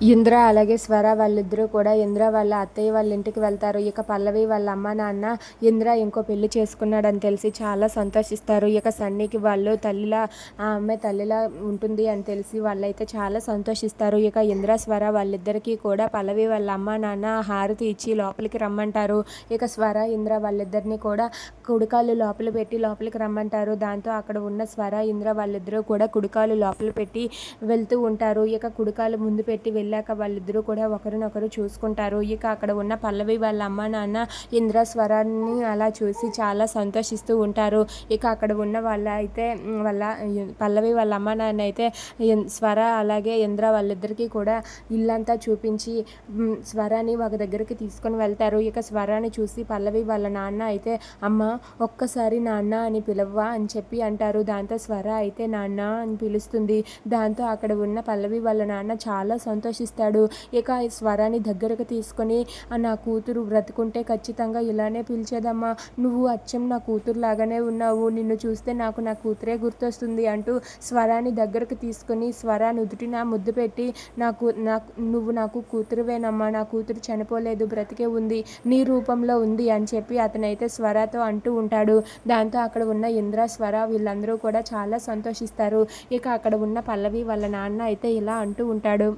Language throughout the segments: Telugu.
ఇంద్ర అలాగే స్వర వాళ్ళిద్దరూ కూడా ఇంద్ర వాళ్ళ అత్తయ్య వాళ్ళ ఇంటికి వెళ్తారు. ఇక పల్లవి వాళ్ళ అమ్మ నాన్న ఇంద్ర ఇంకో పెళ్ళి చేసుకున్నాడని తెలిసి చాలా సంతోషిస్తారు. ఇక సన్నీకి వాళ్ళు తల్లిలా ఆ అమ్మాయి తల్లిలా ఉంటుంది అని తెలిసి వాళ్ళైతే చాలా సంతోషిస్తారు. ఇక ఇంద్ర స్వర వాళ్ళిద్దరికీ కూడా పల్లవి వాళ్ళ అమ్మ నాన్న హారతి ఇచ్చి లోపలికి రమ్మంటారు. ఇక స్వర ఇంద్ర వాళ్ళిద్దరిని కూడా కుడుకాలు లోపల పెట్టి లోపలికి రమ్మంటారు. దాంతో అక్కడ ఉన్న స్వర ఇంద్ర వాళ్ళిద్దరూ కూడా కుడికాలు లోపల పెట్టి వెళ్తూ ఉంటారు. ఇక కుడికాలు ముందు పెట్టి వెళ్ళాక వాళ్ళిద్దరూ కూడా ఒకరినొకరు చూసుకుంటారు. ఇక అక్కడ ఉన్న పల్లవి వాళ్ళ అమ్మ నాన్న ఇంద్ర స్వరాన్ని అలా చూసి చాలా సంతోషిస్తూ ఉంటారు. ఇక అక్కడ ఉన్న వాళ్ళ అయితే వాళ్ళ పల్లవి వాళ్ళ అమ్మ నాన్న అయితే స్వర అలాగే ఇంద్ర వాళ్ళిద్దరికీ కూడా ఇల్లంతా చూపించి స్వరాన్ని ఒక దగ్గరికి తీసుకొని వెళ్తారు. ఇక స్వరాన్ని చూసి పల్లవి వాళ్ళ నాన్న అయితే అమ్మ ఒక్కసారి నాన్న అని పిలవ్వా అని చెప్పి అంటారు. దాంతో స్వర అయితే నాన్న అని పిలుస్తుంది. దాంతో అక్కడ ఉన్న పల్లవి వాళ్ళ నాన్న చాలా సంతోషం సంతోషిస్తాడు ఇక ఈ స్వరాన్ని దగ్గరకు తీసుకొని నా కూతురు బ్రతుకుంటే ఖచ్చితంగా ఇలానే పిలిచేదమ్మా. నువ్వు అచ్చం నా కూతురు లాగానే ఉన్నావు. నిన్ను చూస్తే నాకు నా కూతురే గుర్తొస్తుంది అంటూ స్వరాన్ని దగ్గరకు తీసుకొని స్వరను ఉదుటి నా ముద్దు పెట్టి నాకు నాకు నువ్వు నాకు కూతురువేనమ్మా. నా కూతురు చనిపోలేదు. బ్రతికే ఉంది. నీ రూపంలో ఉంది అని చెప్పి అతనైతే స్వరాతో అంటూ ఉంటాడు. దాంతో అక్కడ ఉన్న ఇంద్ర స్వర వీళ్ళందరూ కూడా చాలా సంతోషిస్తారు. ఇక అక్కడ ఉన్న పల్లవి వాళ్ళ నాన్న అయితే ఇలా అంటూ ఉంటాడు.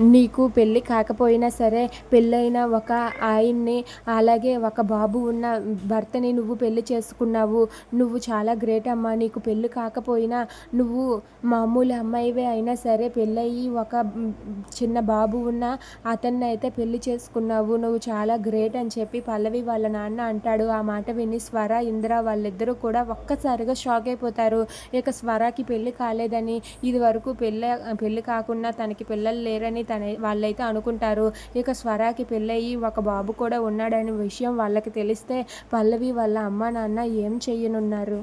నీకు పెళ్ళి కాకపోయినా సరే పెళ్ళైన ఒక ఆయన్ని అలాగే ఒక బాబు ఉన్న భర్తని నువ్వు పెళ్ళి చేసుకున్నావు. నువ్వు చాలా గ్రేట్ అమ్మా. నీకు పెళ్ళి కాకపోయినా నువ్వు మామూలు అమ్మాయివే అయినా సరే పెళ్ళయి ఒక చిన్న బాబు ఉన్న అతన్ని అయితే పెళ్ళి చేసుకున్నావు. నువ్వు చాలా గ్రేట్ అని చెప్పి పల్లవి వాళ్ళ నాన్న అంటాడు. ఆ మాట విని స్వర ఇంద్ర వాళ్ళిద్దరూ కూడా ఒక్కసారిగా షాక్ అయిపోతారు. ఇక స్వరాకి పెళ్ళి కాలేదని. ఇది వరకు పెళ్ళి పెళ్ళి కాకుండా తనకి పిల్లలు లేరని తన వాళ్ళైతే అనుకుంటారు ఇక స్వరాకి పెళ్ళయి ఒక బాబు కూడా ఉన్నాడనే విషయం వాళ్ళకి తెలిస్తే పల్లవి వాళ్ళ అమ్మ నాన్న ఏం చెయ్యనున్నారు?